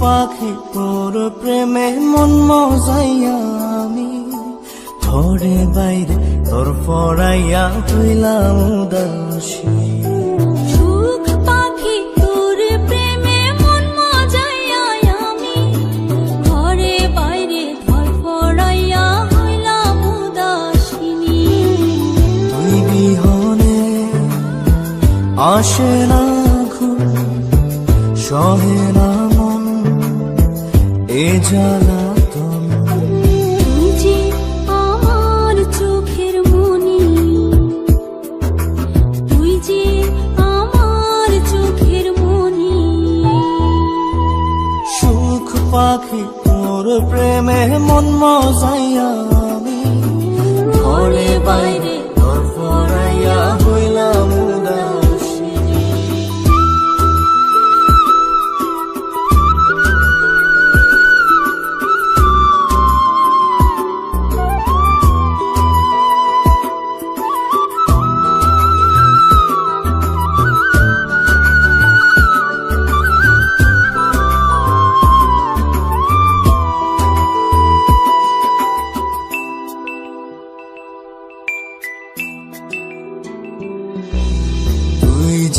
পাখি তোর প্রেমে মন মজাইয়া আমি। ঘরে বাইরে তোর পড়াইয়া হইলাম উদাসী। সুখ পাখি সহে না মন এ জ্বালাতন তুই যে আমার চোখের মনি তুই যে আমার চোখের মনি। সুখ পাখি তোর প্রেমে মন মজাইয়া আমি। ঘরে বাইরে